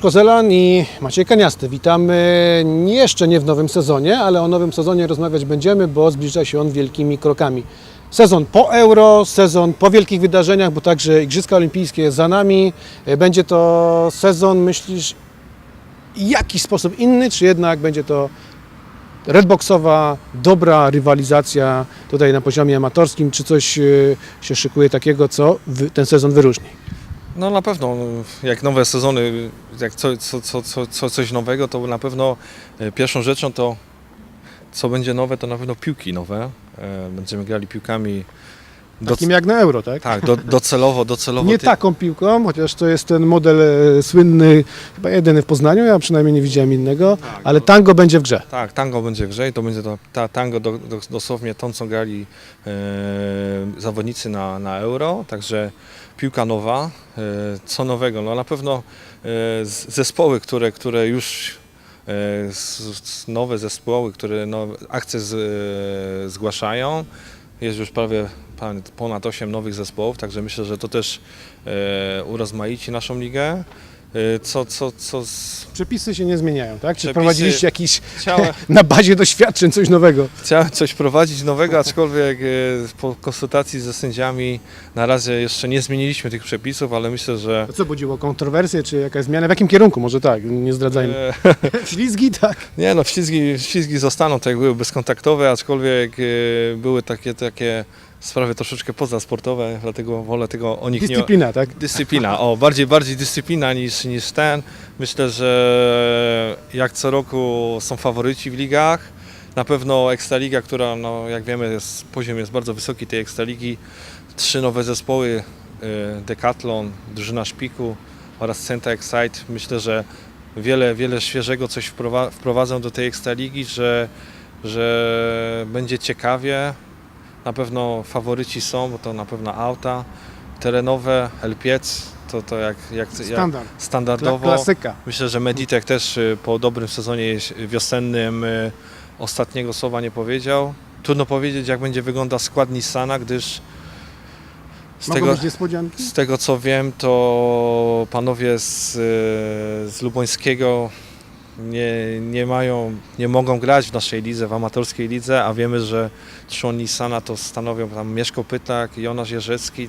Kozelan i Maciej Kaniasty. Witamy jeszcze nie w nowym sezonie, ale o nowym sezonie rozmawiać będziemy, bo zbliża się on wielkimi krokami. Sezon po Euro, sezon po wielkich wydarzeniach, bo także Igrzyska Olimpijskie za nami. E, Będzie to sezon, myślisz, w jakiś sposób inny, czy jednak będzie to redboxowa, dobra rywalizacja tutaj na poziomie amatorskim, czy coś e, się szykuje takiego, co ten sezon wyróżni? No na pewno, jak nowe sezony, jak co, co, co, co, co coś nowego, to na pewno e, pierwszą rzeczą to, co będzie nowe, to na pewno piłki nowe. E, Będziemy grali piłkami Takim jak na Euro, tak? tak, do, docelowo, docelowo. Nie ty- taką piłką, chociaż to jest ten model e, słynny, chyba jedyny w Poznaniu, ja przynajmniej nie widziałem innego, Tak, ale no. tango będzie w grze. Tak, tango będzie w grze i to będzie to, ta tango do, do, dosłownie tą, co grali e, zawodnicy na, na Euro, także piłka nowa. E, co nowego? No na pewno e, z- zespoły, które, które już e, nowe zespoły, które no, akcje z, e, zgłaszają. Jest już prawie ponad 8 nowych zespołów, także myślę, że to też e, urozmaici naszą ligę. E, co, co, co z, Przepisy się nie zmieniają, tak? Czy Przepisy- wprowadziliście jakiś chciałem, na bazie doświadczeń coś nowego? Chciałem coś prowadzić nowego, aczkolwiek e, po konsultacji ze sędziami na razie jeszcze nie zmieniliśmy tych przepisów, ale myślę, że To co budziło kontrowersje, czy jakaś zmiana? W jakim kierunku? Może tak, nie zdradzajmy. e, Ślizgi, tak? nie no, ślizgi, ślizgi zostaną tak jak były bezkontaktowe, aczkolwiek e, były takie, takie sprawy troszeczkę pozasportowe, dlatego wolę tego o nich nie... Dyscyplina, tak? Dyscyplina, o, bardziej, bardziej dyscyplina niż, niż ten. Myślę, że jak co roku są faworyci w ligach. Na pewno Ekstraliga, która, no, jak wiemy, jest, poziom jest bardzo wysoki tej Ekstraligi. Trzy nowe zespoły, y, Decathlon, drużyna Szpiku oraz Centa Excite. Myślę, że wiele, wiele świeżego coś wprowa- wprowadzą do tej Ekstraligi, że, że będzie ciekawie. Na pewno faworyci są, bo to na pewno auta terenowe, Elpiec, to, to jak, jak, jak Standard. Standardowo. klasyka. Myślę, że Meditek też y, po dobrym sezonie wiosennym y, ostatniego słowa nie powiedział. Trudno powiedzieć, jak będzie wyglądał skład Nissana, gdyż z Mogą tego, z tego co wiem, to panowie z, y, z Lubońskiego nie, nie mają, nie mogą grać w naszej lidze, w amatorskiej lidze, a wiemy, że człon Nissana to stanowią tam Mieszko Pytak, Jonasz Jerzecki,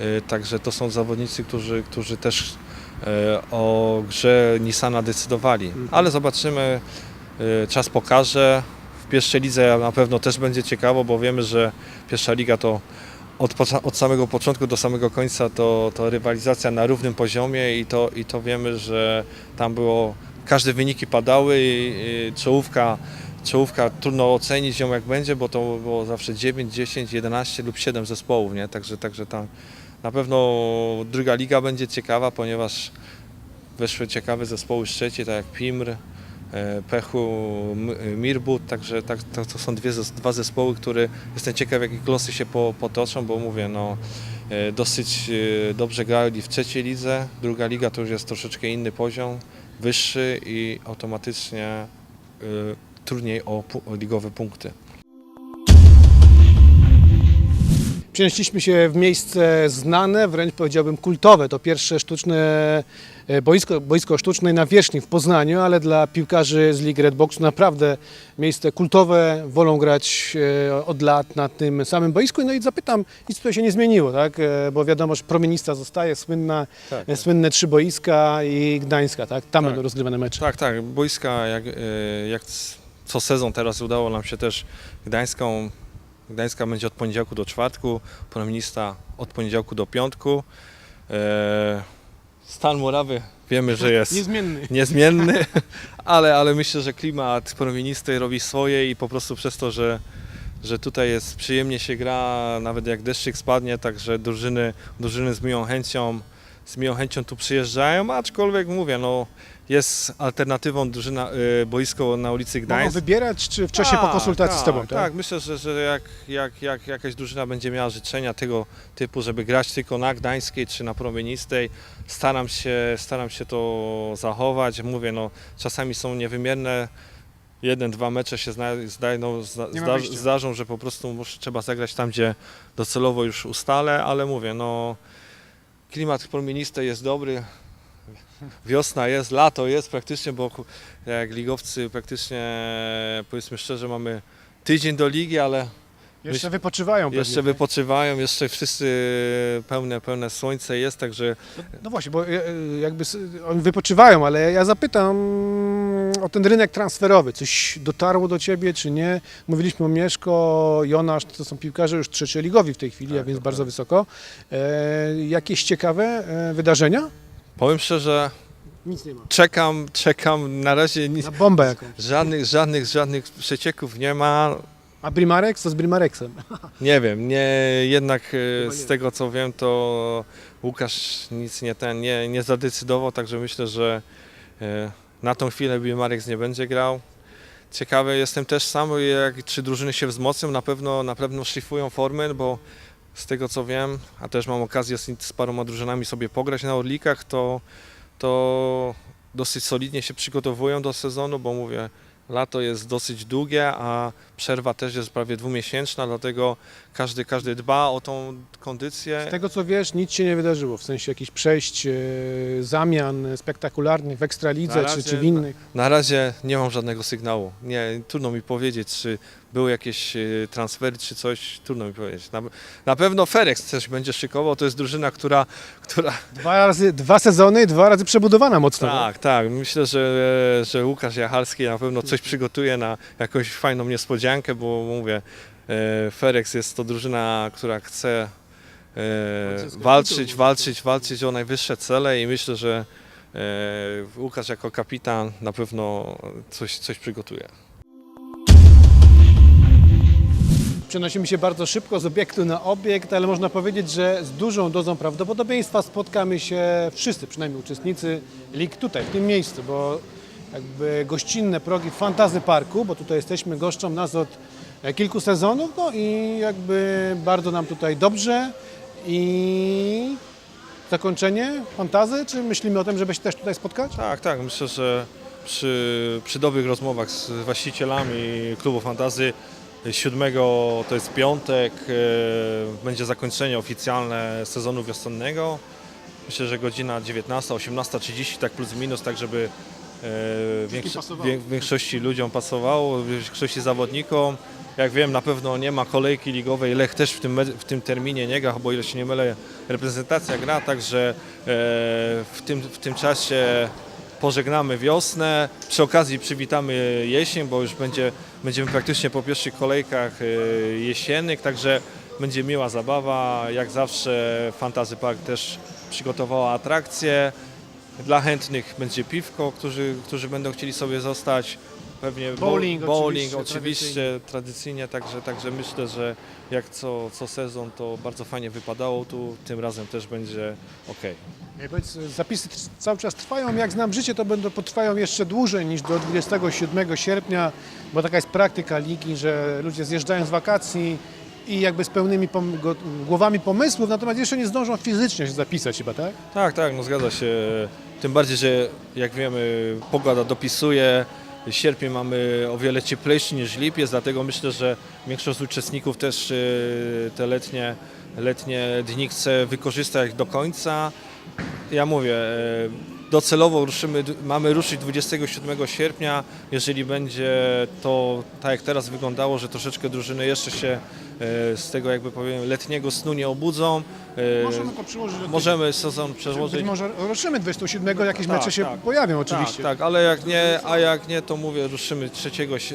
y, także to są zawodnicy, którzy, którzy też y, o grze Nissana decydowali. Mhm. Ale zobaczymy, y, czas pokaże. W pierwszej lidze na pewno też będzie ciekawo, bo wiemy, że pierwsza liga to od, od samego początku do samego końca to, to rywalizacja na równym poziomie i to, i to wiemy, że tam było, każde wyniki padały czołówka, czołówka trudno ocenić ją jak będzie, bo to było zawsze 9, 10, 11 lub 7 zespołów, nie? Także, także tam na pewno druga liga będzie ciekawa, ponieważ weszły ciekawe zespoły z trzeciej, tak jak Pimr, e, Pechu, Mirbut, także tak, to, są dwie, dwa zespoły, które jestem ciekaw, jakie losy się po, potoczą, bo mówię, no e, dosyć e, dobrze grali w trzeciej lidze, druga liga to już jest troszeczkę inny poziom, wyższy i automatycznie e, trudniej o, o ligowe punkty. Przenieśliśmy się w miejsce znane, wręcz powiedziałbym kultowe. To pierwsze sztuczne e, boisko, boisko sztucznej nawierzchni w Poznaniu, ale dla piłkarzy z Ligi Redboxu naprawdę miejsce kultowe. Wolą grać e, od lat na tym samym boisku. No i zapytam, nic tutaj się nie zmieniło, tak? E, Bo wiadomo, że promienista zostaje, słynna, Tak, e, słynne trzy boiska i Gdańska, tak? Tam Tak. rozgrywane mecze. Tak, tak. Boiska jak, jak co sezon teraz udało nam się też Gdańską. Gdańska będzie od poniedziałku do czwartku, promienista od poniedziałku do piątku. E, Stan Murawy wiemy, że jest Niezmienny. niezmienny, ale, ale myślę, że klimat promienisty robi swoje i po prostu przez to, że, że tutaj jest przyjemnie się gra, nawet jak deszczyk spadnie, także drużyny, drużyny z miłą chęcią z miłą chęcią tu przyjeżdżają, aczkolwiek mówię, no jest alternatywą drużyna, y, boisko na ulicy Mogą Gdańsk. wybierać, czy wcześniej po Tak, konsultacji tak, z Tobą, tak? Tak, myślę, że, że jak, jak, jak jakaś drużyna będzie miała życzenia tego typu, żeby grać tylko na Gdańskiej czy na Promienistej, staram się, staram się to zachować. Mówię, no czasami są niewymierne, jeden, dwa mecze się zna, zda, zda, Nie ma zda, wyjścia. zdarzą, że po prostu muszę, trzeba zagrać tam, gdzie docelowo już ustalę, ale mówię, no klimat promienistej jest dobry, Wiosna jest, lato jest praktycznie, bo jak ligowcy praktycznie, powiedzmy szczerze, mamy tydzień do ligi, ale Jeszcze wypoczywają pewnie, jeszcze tak? wypoczywają, jeszcze wszyscy pełne, pełne słońce jest, także No właśnie, bo e, jakby s- oni wypoczywają, ale ja zapytam o ten rynek transferowy. Coś dotarło do Ciebie, czy nie? Mówiliśmy o Mieszko, Jonasz, to są piłkarze już trzecioligowi w tej chwili, Tak, a więc bardzo wysoko. E, jakieś ciekawe e, wydarzenia? Powiem szczerze, Nic nie ma. czekam, czekam, na razie nic, Na bombę jakąś. żadnych, żadnych, żadnych przecieków nie ma, A Brimarex? Co z Brimarexem? Nie wiem, nie, jednak e, Chyba z nie. tego co wiem, to Łukasz nic nie ten, nie, nie zadecydował, także myślę, że e, na tą chwilę Bill Marek nie będzie grał. Ciekawy jestem też sam, jak, czy drużyny się wzmocnią, na pewno, na pewno szlifują formy, bo z tego co wiem, a też mam okazję z, z paroma drużynami sobie pograć na Orlikach, to, to dosyć solidnie się przygotowują do sezonu, bo mówię, lato jest dosyć długie, a przerwa też jest prawie dwumiesięczna, dlatego każdy, każdy dba o tą kondycję. Z tego co wiesz, nic się nie wydarzyło, w sensie jakichś przejść, e, zamian spektakularnych w Ekstralidze Na czy, czy w innych. Na razie nie mam żadnego sygnału. Nie, trudno mi powiedzieć, czy były jakieś e, transfery, czy coś, trudno mi powiedzieć. Na, na pewno Ferex coś będzie szykował, to jest drużyna, która, która Dwa, razy, dwa sezony, dwa razy przebudowana mocno. tak, tak, myślę, że, że Łukasz Jachalski na pewno coś przygotuje na jakąś fajną niespodziankę, bo mówię, e, Ferex jest to drużyna, która chce e, walczyć, walczyć, walczyć o najwyższe cele i myślę, że e, Łukasz jako kapitan na pewno coś, coś przygotuje. Przenosimy się bardzo szybko z obiektu na obiekt, ale można powiedzieć, że z dużą dozą prawdopodobieństwa spotkamy się wszyscy, przynajmniej uczestnicy lig tutaj, w tym miejscu, bo jakby gościnne progi Fantazy Parku, bo tutaj jesteśmy goszczą nas od e, kilku sezonów, no i jakby bardzo nam tutaj dobrze i zakończenie Fantazy, czy myślimy o tym, żeby się też tutaj spotkać? Tak, tak, myślę, że przy, przy dobrych rozmowach z właścicielami klubu Fantazy 7 to jest piątek, e, będzie zakończenie oficjalne sezonu wiosennego. Myślę, że godzina 19, 18.30, tak plus minus, tak żeby e, większo- pasowało. wiek- większości ludziom pasowało, większości zawodnikom. Jak wiem, na pewno nie ma kolejki ligowej, Lech też w tym, w tym terminie nie gra, bo ile się nie mylę, reprezentacja gra, także e, w, tym, w tym czasie pożegnamy wiosnę, przy okazji przywitamy jesień, bo już będzie, będziemy praktycznie po pierwszych kolejkach e, jesiennych, także będzie miła zabawa. Jak zawsze Fantasy Park też przygotowała atrakcje. Dla chętnych będzie piwko, którzy, którzy będą chcieli sobie zostać. Pewnie bo- Bowling bowling oczywiście, oczywiście, tradycyjnie, także, także myślę, że jak co, co sezon to bardzo fajnie wypadało tu, tym razem też będzie ok. Powiedz, zapisy tr- cały czas trwają. Jak znam życie, to będą potrwają jeszcze dłużej niż do 27 sierpnia, bo taka jest praktyka ligi, że ludzie zjeżdżają z wakacji i jakby z pełnymi pom- go- głowami pomysłów, natomiast jeszcze nie zdążą fizycznie się zapisać chyba, tak? Tak, tak, no zgadza się. Tym bardziej, że jak wiemy, pogoda dopisuje. Sierpień mamy o wiele cieplejszy niż lipiec, dlatego myślę, że większość uczestników też e, te letnie, letnie dni chce wykorzystać do końca. Ja mówię, e, docelowo ruszymy, mamy ruszyć 27 sierpnia. Jeżeli będzie to tak jak teraz wyglądało, że troszeczkę drużyny jeszcze się e, z tego jakby powiem letniego snu nie obudzą, e, Możemy to przyłożyć do możemy sezon Być przełożyć. może ruszymy 27, jakieś Tak, mecze się tak. pojawią oczywiście. Tak, tak, ale jak nie, a jak nie, to mówię, ruszymy 3,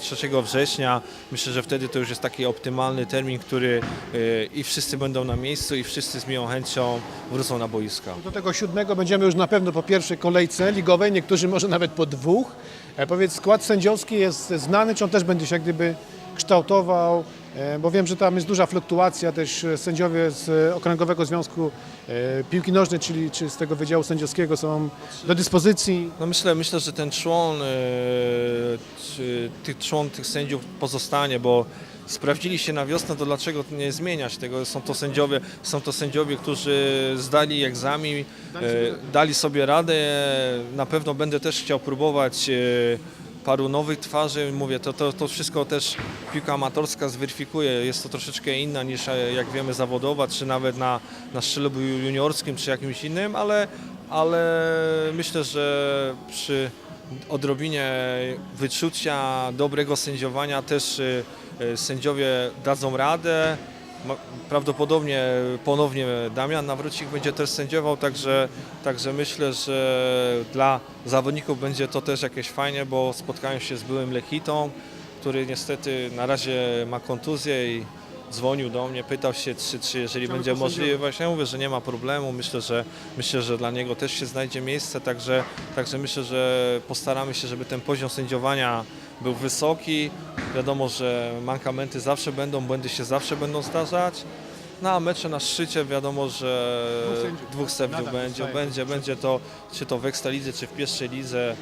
3 września. Myślę, że wtedy to już jest taki optymalny termin, który y, i wszyscy będą na miejscu i wszyscy z miłą chęcią wrócą na boiska. Do tego siódmego będziemy już na pewno po pierwszej kolejce ligowej, niektórzy może nawet po dwóch. E, powiedz, skład sędziowski jest znany, czy on też będzie się jak gdyby kształtował? E, Bo wiem, że tam jest duża fluktuacja, też e, sędziowie z Okręgowego Związku Piłki Nożnej, czyli czy z tego Wydziału Sędziowskiego są do dyspozycji. No myślę, myślę, że ten człon, tych człon tych sędziów pozostanie, bo sprawdzili się na wiosnę, to dlaczego nie zmieniać tego? Są to sędziowie, są to sędziowie, którzy zdali egzamin, Dali sobie e, dali sobie radę. Na pewno będę też chciał próbować e, paru nowych twarzy. Mówię, to, to, to wszystko też piłka amatorska zweryfikuje. Jest to troszeczkę inna niż, e, jak wiemy, zawodowa, czy nawet na, na szczeblu juniorskim, czy jakimś innym, ale ale myślę, że przy odrobinie wyczucia, dobrego sędziowania też y, y, sędziowie dadzą radę. Prawdopodobnie ponownie Damian Nawrócik będzie też sędziował, także, także myślę, że dla zawodników będzie to też jakieś fajnie, bo spotkają się z byłym Lechitą, który niestety na razie ma kontuzję i dzwonił do mnie, pytał się, czy, czy jeżeli Chciałby będzie. Właśnie ja mówię, że nie ma problemu. Myślę, że myślę, że dla niego też się znajdzie miejsce, także, także myślę, że postaramy się, żeby ten poziom sędziowania był wysoki. Wiadomo, że mankamenty zawsze będą, błędy się zawsze będą zdarzać. No a mecze na szczycie wiadomo, że Dwóch sędziów, dwóch sędziów Nadal będzie, zostaje będzie, będzie to czy to w Ekstralidze, czy w pierwszej lidze.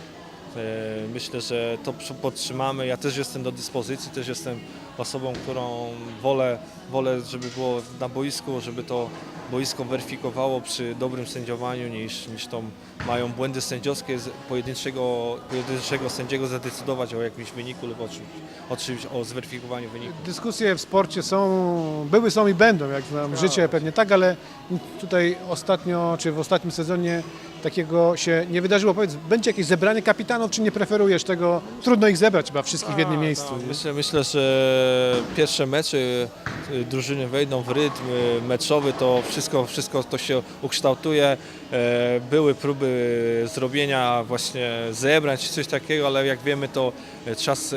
E, Myślę, że to podtrzymamy. Ja też jestem do dyspozycji, też jestem osobą, którą wolę, wolę, żeby było na boisku, żeby to boisko weryfikowało przy dobrym sędziowaniu niż, niż to mają błędy sędziowskie z pojedynczego, pojedynczego sędziego zadecydować o jakimś wyniku lub o czymś, o, czymś, o zweryfikowaniu wyniku. Dyskusje w sporcie są, były, są i będą, jak znam życie pewnie tak, ale tutaj ostatnio, czy w ostatnim sezonie takiego się nie wydarzyło. Powiedz, będzie jakieś zebranie kapitanów, czy nie preferujesz tego? Trudno ich zebrać chyba wszystkich w jednym Tak, miejscu. tak. Myślę, myślę, że pierwsze mecze y, drużyny wejdą w rytm y, meczowy, to wszystko, wszystko to się ukształtuje. E, Były próby zrobienia właśnie zebrań czy coś takiego, ale jak wiemy to e, czas e,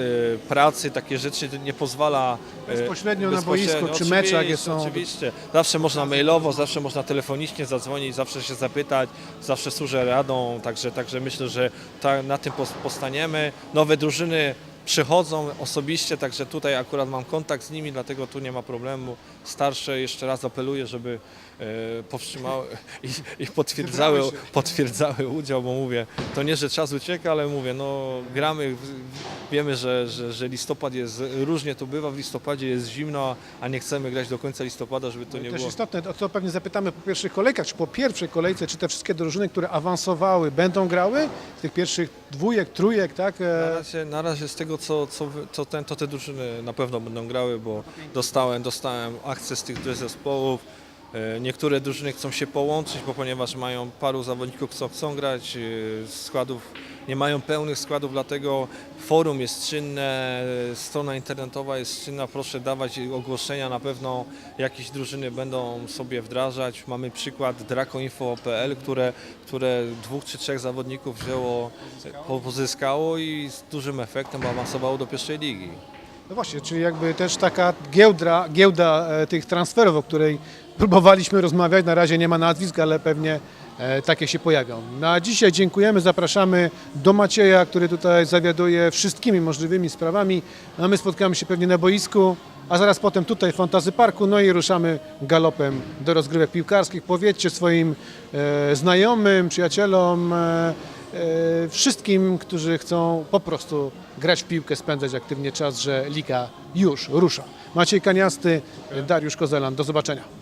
pracy, takie rzeczy nie pozwala e, Bezpośrednio na boisku, przy Oczywiście, meczach, jak są- Oczywiście, zawsze można mailowo, zawsze można telefonicznie zadzwonić, zawsze się zapytać, zawsze służę radą, także, także myślę, że ta, na tym pos- postaniemy. Nowe drużyny przychodzą osobiście, także tutaj akurat mam kontakt z nimi, dlatego tu nie ma problemu. Starsze jeszcze raz apeluję, żeby e, powstrzymały i, i potwierdzały, potwierdzały udział, bo mówię, to nie, że czas ucieka, ale mówię, no gramy, wiemy, że, że, że listopad jest, różnie to bywa, w listopadzie jest zimno, a nie chcemy grać do końca listopada, żeby to nie Też było. istotne, o co pewnie zapytamy po pierwszych kolejkach, czy po pierwszej kolejce, czy te wszystkie drużyny, które awansowały, będą grały? Z tych pierwszych dwójek, trójek, tak? Na E, razie, na razie z tego, co, co, co ten, to te drużyny na pewno będą grały, bo dostałem, dostałem akcję z tych zespołów. E, Niektóre drużyny chcą się połączyć, bo ponieważ mają paru zawodników, co chcą grać, e, składów nie mają pełnych składów, dlatego forum jest czynne, strona internetowa jest czynna. Proszę dawać ogłoszenia, na pewno jakieś drużyny będą sobie wdrażać. Mamy przykład dracoinfo.pl, które, które dwóch czy trzech zawodników wzięło, po- pozyskało i z dużym efektem awansowało do pierwszej ligi. No właśnie, czyli jakby też taka giełda, giełda e, tych transferów, o której próbowaliśmy rozmawiać. Na razie nie ma nazwisk, ale pewnie e, takie się pojawią. Na dzisiaj dziękujemy, zapraszamy do Macieja, który tutaj zawiaduje wszystkimi możliwymi sprawami. A my spotkamy się pewnie na boisku, a zaraz potem tutaj w Fantazy Parku, no i ruszamy galopem do rozgrywek piłkarskich. Powiedzcie swoim e, znajomym, przyjacielom, wszystkim, którzy chcą po prostu grać w piłkę, spędzać aktywnie czas, że liga już rusza. Maciej Kaniasty, Dariusz Kozelan. Do zobaczenia.